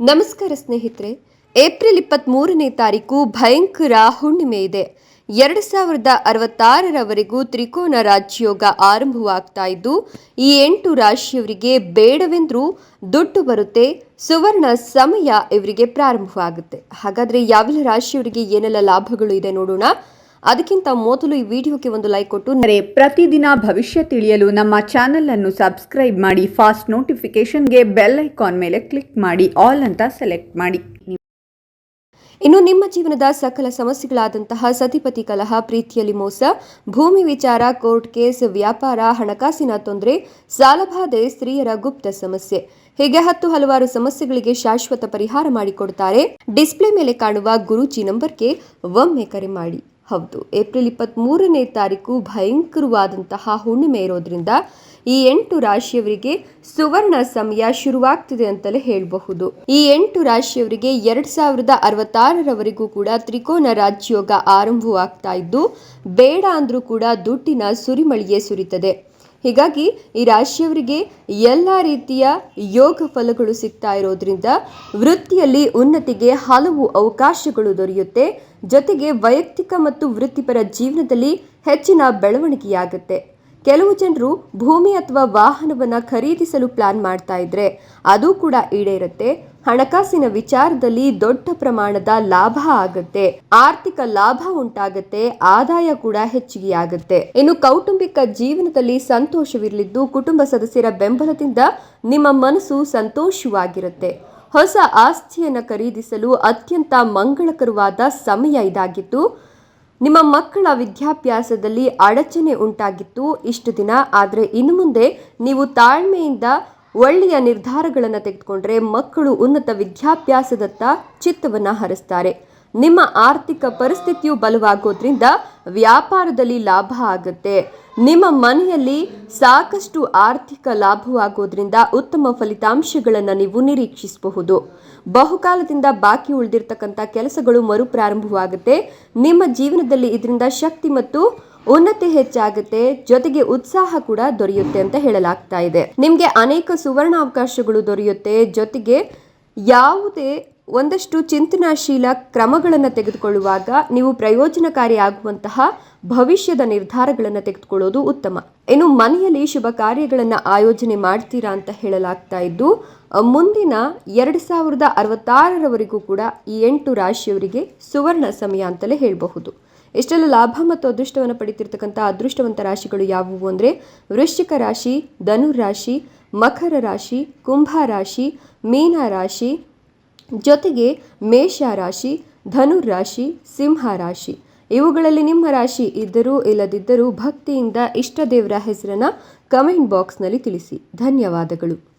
ನಮಸ್ಕಾರ ಸ್ನೇಹಿತರೆ. ಏಪ್ರಿಲ್ ಇಪ್ಪತ್ತ್ ಮೂರನೇ ತಾರೀಕು ಭಯಂಕರ ಹುಣ್ಣಿಮೆ ಇದೆ. ಎರಡು ಸಾವಿರದ ಅರವತ್ತಾರರವರೆಗೂ ತ್ರಿಕೋನ ರಾಜ್ಯೋಗ ಆರಂಭವಾಗ್ತಾ ಇದ್ದು, ಈ ಎಂಟು ರಾಶಿಯವರಿಗೆ ಬೇಡವೆಂದ್ರೂ ದುಡ್ಡು ಬರುತ್ತೆ, ಸುವರ್ಣ ಸಮಯ ಇವರಿಗೆ ಪ್ರಾರಂಭವಾಗುತ್ತೆ. ಹಾಗಾದ್ರೆ ಯಾವೆಲ್ಲ ರಾಶಿಯವರಿಗೆ ಏನೆಲ್ಲ ಲಾಭಗಳು ಇದೆ ನೋಡೋಣ. ಅದಕ್ಕಿಂತ ಮೊದಲು ಈ ವಿಡಿಯೋಗೆ ಒಂದು ಲೈಕ್ ಕೊಟ್ಟು ಪ್ರತಿದಿನ ಭವಿಷ್ಯ ತಿಳಿಯಲು ನಮ್ಮ ಚಾನೆಲ್ ಅನ್ನು ಸಬ್ಸ್ಕ್ರೈಬ್ ಮಾಡಿ ಫಾಸ್ಟ್ ನೋಟಿಫಿಕೇಶನ್ಗೆ ಬೆಲ್ ಐಕಾನ್ ಮೇಲೆ ಕ್ಲಿಕ್ ಮಾಡಿ ಆಲ್ ಅಂತ ಸೆಲೆಕ್ಟ್ ಮಾಡಿ. ಇನ್ನು ನಿಮ್ಮ ಜೀವನದ ಸಕಲ ಸಮಸ್ಯೆಗಳಾದಂತಹ ಸತಿಪತಿ ಕಲಹ ಪ್ರೀತಿಯಲ್ಲಿ ಮೋಸ ಭೂಮಿ ವಿಚಾರ ಕೋರ್ಟ್ ಕೇಸ್ ವ್ಯಾಪಾರ ಹಣಕಾಸಿನ ತೊಂದರೆ ಸಾಲಬಾಧೆ ಸ್ತ್ರೀಯರ ಗುಪ್ತ ಸಮಸ್ಯೆ. ಹೀಗೆ ಹತ್ತು ಹಲವಾರು ಸಮಸ್ಯೆಗಳಿಗೆ ಶಾಶ್ವತ ಪರಿಹಾರ ಮಾಡಿಕೊಡುತ್ತಾರೆ ಡಿಸ್ಪ್ಲೇ ಮೇಲೆ ಕಾಣುವ ಗುರೂಜಿ ನಂಬರ್ಗೆ ಒಮ್ಮೆ ಕರೆ ಮಾಡಿ. ಹೌದು, ಏಪ್ರಿಲ್ ಇಪ್ಪತ್ತ್ಮೂರನೇ ತಾರೀಕು ಭಯಂಕರವಾದಂತಹ ಹುಣ್ಣಿಮೆ ಇರೋದ್ರಿಂದ ಈ ಎಂಟು ರಾಶಿಯವರಿಗೆ ಸುವರ್ಣ ಸಮಯ ಶುರುವಾಗ್ತಿದೆ ಅಂತಲೇ ಹೇಳಬಹುದು. ಈ ಎಂಟು ರಾಶಿಯವರಿಗೆ ಎರಡ್ ಸಾವಿರದ ಅರವತ್ತಾರರವರೆಗೂ ಕೂಡ ತ್ರಿಕೋನ ರಾಜ್ಯೋಗ ಆರಂಭವಾಗ್ತಾ ಇದ್ದು, ಬೇಡ ಅಂದ್ರೂ ಕೂಡ ದುಡ್ಡಿನ ಸುರಿಮಳಿಯೇ ಸುರಿತದೆ. ಹೀಗಾಗಿ ಈ ರಾಶಿಯವರಿಗೆ ಎಲ್ಲ ರೀತಿಯ ಯೋಗ ಫಲಗಳು ಸಿಗ್ತಾ ಇರೋದ್ರಿಂದ ವೃತ್ತಿಯಲ್ಲಿ ಉನ್ನತಿಗೆ ಹಲವು ಅವಕಾಶಗಳು ದೊರೆಯುತ್ತೆ. ಜೊತೆಗೆ ವೈಯಕ್ತಿಕ ಮತ್ತು ವೃತ್ತಿಪರ ಜೀವನದಲ್ಲಿ ಹೆಚ್ಚಿನ ಬೆಳವಣಿಗೆಯಾಗುತ್ತೆ. ಕೆಲವು ಜನರು ಭೂಮಿ ಅಥವಾ ವಾಹನವನ್ನು ಖರೀದಿಸಲು ಪ್ಲಾನ್ ಮಾಡ್ತಾ ಇದ್ರೆ ಅದು ಕೂಡ ಈಡೇರುತ್ತೆ. ಹಣಕಾಸಿನ ವಿಚಾರದಲ್ಲಿ ದೊಡ್ಡ ಪ್ರಮಾಣದ ಲಾಭ ಆಗತ್ತೆ. ಆರ್ಥಿಕ ಲಾಭ ಉಂಟಾಗತ್ತೆ. ಆದಾಯ ಕೂಡ ಹೆಚ್ಚಿಗೆ ಆಗತ್ತೆ ಇನ್ನು ಕೌಟುಂಬಿಕ ಜೀವನದಲ್ಲಿ ಸಂತೋಷವಿರಲಿದ್ದು ಕುಟುಂಬ ಸದಸ್ಯರ ಬೆಂಬಲದಿಂದ ನಿಮ್ಮ ಮನಸ್ಸು ಸಂತೋಷವಾಗಿರುತ್ತೆ. ಹೊಸ ಆಸ್ತಿಯನ್ನು ಖರೀದಿಸಲು ಅತ್ಯಂತ ಮಂಗಳಕರವಾದ ಸಮಯ ಇದಾಗಿತ್ತು. ನಿಮ್ಮ ಮಕ್ಕಳ ವಿದ್ಯಾಭ್ಯಾಸದಲ್ಲಿ ಅಡಚಣೆ ಉಂಟಾಗಿತ್ತು ಇಷ್ಟು ದಿನ. ಆದರೆ ಇನ್ನು ಮುಂದೆ ನೀವು ತಾಳ್ಮೆಯಿಂದ ಒಳ್ಳೆಯ ನಿರ್ಧಾರಗಳನ್ನು ತೆಗೆದುಕೊಂಡ್ರೆ ಮಕ್ಕಳು ಉನ್ನತ ವಿದ್ಯಾಭ್ಯಾಸದತ್ತ ಚಿತ್ತವನ್ನು ಹರಿಸ್ತಾರೆ. ನಿಮ್ಮ ಆರ್ಥಿಕ ಪರಿಸ್ಥಿತಿಯು ಬಲವಾಗೋದ್ರಿಂದ ವ್ಯಾಪಾರದಲ್ಲಿ ಲಾಭ ಆಗುತ್ತೆ. ನಿಮ್ಮ ಮನೆಯಲ್ಲಿ ಸಾಕಷ್ಟು ಆರ್ಥಿಕ ಲಾಭವಾಗೋದ್ರಿಂದ ಉತ್ತಮ ಫಲಿತಾಂಶಗಳನ್ನು ನೀವು ನಿರೀಕ್ಷಿಸಬಹುದು. ಬಹುಕಾಲದಿಂದ ಬಾಕಿ ಉಳಿದಿರ್ತಕ್ಕಂಥ ಕೆಲಸಗಳು ಮರುಪ್ರಾರಂಭವಾಗುತ್ತೆ. ನಿಮ್ಮ ಜೀವನದಲ್ಲಿ ಇದರಿಂದ ಶಕ್ತಿ ಮತ್ತು ಉನ್ನತಿ ಹೆಚ್ಚಾಗುತ್ತೆ, ಜೊತೆಗೆ ಉತ್ಸಾಹ ಕೂಡ ದೊರೆಯುತ್ತೆ ಅಂತ ಹೇಳಲಾಗ್ತಾ ಇದೆ. ನಿಮಗೆ ಅನೇಕ ಸುವರ್ಣ ಅವಕಾಶಗಳು ದೊರೆಯುತ್ತೆ, ಜೊತೆಗೆ ಯಾವುದೇ ಒಂದಷ್ಟು ಚಿಂತನಾಶೀಲ ಕ್ರಮಗಳನ್ನು ತೆಗೆದುಕೊಳ್ಳುವಾಗ ನೀವು ಪ್ರಯೋಜನಕಾರಿ ಆಗುವಂತಹ ಭವಿಷ್ಯದ ನಿರ್ಧಾರಗಳನ್ನು ತೆಗೆದುಕೊಳ್ಳೋದು ಉತ್ತಮ. ಇನ್ನು ಮನೆಯಲ್ಲಿ ಶುಭ ಕಾರ್ಯಗಳನ್ನು ಆಯೋಜನೆ ಮಾಡ್ತೀರಾ ಅಂತ ಹೇಳಲಾಗ್ತಾ ಇದ್ದು, ಮುಂದಿನ ಎರಡು ಸಾವಿರದ ಅರವತ್ತಾರರವರೆಗೂ ಕೂಡ ಈ ಎಂಟು ರಾಶಿಯವರಿಗೆ ಸುವರ್ಣ ಸಮಯ ಅಂತಲೇ ಹೇಳಬಹುದು. ಇಷ್ಟೆಲ್ಲ ಲಾಭ ಮತ್ತು ಅದೃಷ್ಟವನ್ನು ಪಡಿತಿರ್ತಕ್ಕಂಥ ಅದೃಷ್ಟವಂತ ರಾಶಿಗಳು ಯಾವುವು ಅಂದರೆ ವೃಶ್ಚಿಕ ರಾಶಿ ಧನುರ್ ರಾಶಿ, ಮಕರ ರಾಶಿ, ಕುಂಭ ರಾಶಿ, ಮೀನ ರಾಶಿ, ಜೊತೆಗೆ ಮೇಷ ರಾಶಿ ಧನುರ್ ರಾಶಿ, ಸಿಂಹ ರಾಶಿ. ಇವುಗಳಲ್ಲಿ ನಿಮ್ಮ ರಾಶಿ ಇದ್ದರೂ ಇಲ್ಲದಿದ್ದರೂ ಭಕ್ತಿಯಿಂದ ಇಷ್ಟ ದೇವರ ಹೆಸರನ್ನು ಕಮೆಂಟ್ ಬಾಕ್ಸ್ನಲ್ಲಿ ತಿಳಿಸಿ. ಧನ್ಯವಾದಗಳು.